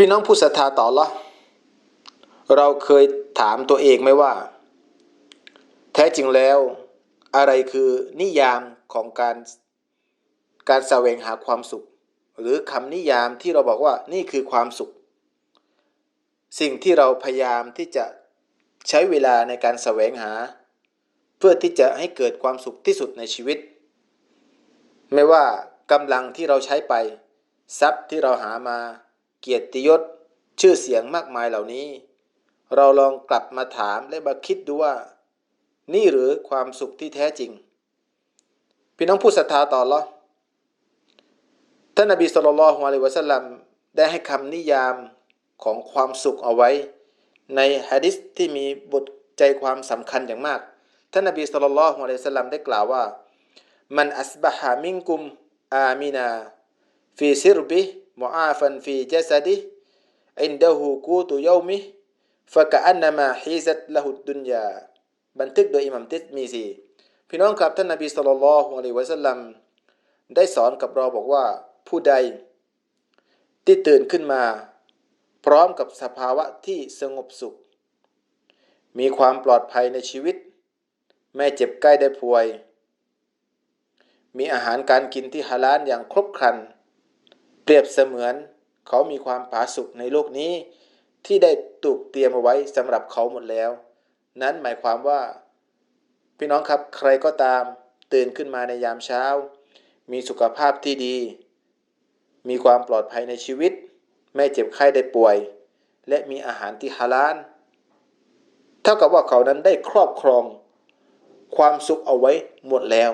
พี่น้องผู้ศรัทธาต่อละเราเคยถามตัวเองไหมว่า แท้จริงแล้ว อะไรคือนิยามของการการแสวงหาความสุข หรือคำนิยามที่เราบอกว่านี่คือความสุข สิ่งที่เราพยายามที่จะใช้เวลาในการแสวงหา เพื่อที่จะให้เกิดความสุขที่สุดในชีวิต ไม่ว่ากำลังที่เราใช้ไป ทรัพย์ที่เราหามา เกียรติยศ ชื่อเสียงมากมายเหล่านี้ เราลองกลับมาถามและมาคิดดูว่า นี่หรือความสุขที่แท้จริง พี่น้องผู้ศรัทธาต่อหรอท่านนบีสุลต่านละฮ์อะลัยวะสัลลัมได้ให้คำนิยามของความสุขเอาไว้ ในฮะดิษที่มีบทใจความสำคัญอย่างมาก ท่านนบีสุลต่านละฮ์อะลัยวะสัลลัมได้กล่าวว่า มันอัสบะฮามิงกุมอามินา ฟีซิรบิมุอาฟันฟีจัสดิอินดะฮูกูตุยามิฟะกะอันนมาฮิซัตละหุดดุนยาบันทึกโดยอิหมัมติสมีซีพี่น้องครับท่านนบีสุลต่านละฮ์อะลัยวะสัลลัมได้สอนกับเราบอกว่าผู้ใด ที่ตื่นขึ้นมา พร้อมกับสภาวะที่สงบสุข มีความปลอดภัยในชีวิต ไม่เจ็บใกล้ได้ป่วย มีอาหารการกินที่ฮาลาลอย่างครบครัน เปรียบเสมือนเขามีความผาสุกในโลกนี้ ที่ได้ถูกเตรียมเอาไว้สำหรับเขาหมดแล้ว นั้นหมายความว่า พี่น้องครับใครก็ตามตื่นขึ้นมาในยามเช้า มีสุขภาพที่ดี มีความปลอดภัยในชีวิต ไม่เจ็บไข้ได้ป่วย และมีอาหารที่ฮาลาลเท่ากับว่าเขานั้นได้ครอบครอง ความสุขเอาไว้หมดแล้ว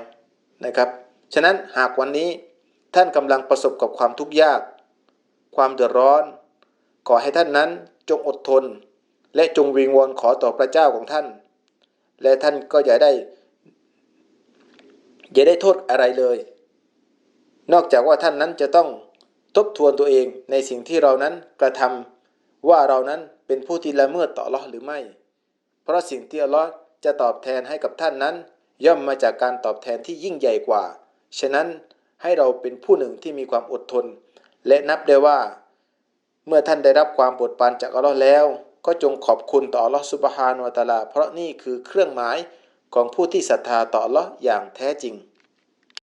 นะครับ ฉะนั้นหากวันนี้ ท่านกำลังประสบกับความทุกข์ยาก ความเดือดร้อน ขอให้ท่านนั้นจงอดทน และจงวิงวอนขอต่อพระเจ้าของท่าน และท่านก็อย่าได้ อย่าได้โทษอะไรเลย นอกจากว่าท่านนั้นจะต้องทบทวนตัวเองในสิ่งที่เรานั้นกระทำว่าเรานั้นเป็นผู้ที่ละเมิดต่อลอหรือไม่ เพราะสิ่งที่อัลลอฮ์จะตอบแทนให้กับท่านนั้น ย่อมมาจากการตอบแทนที่ยิ่งใหญ่กว่า ฉะนั้น ให้เราเป็นผู้หนึ่งที่มีความอดทน และนับได้ว่า เมื่อท่านได้รับความโปรดปรานจากอัลลอฮ์แล้ว ก็จงขอบคุณต่ออัลลอฮ์สุบฮานวะตะอาลา เพราะนี่คือเครื่องหมายของผู้ที่ศรัทธาต่ออัลลอฮ์อย่างแท้จริง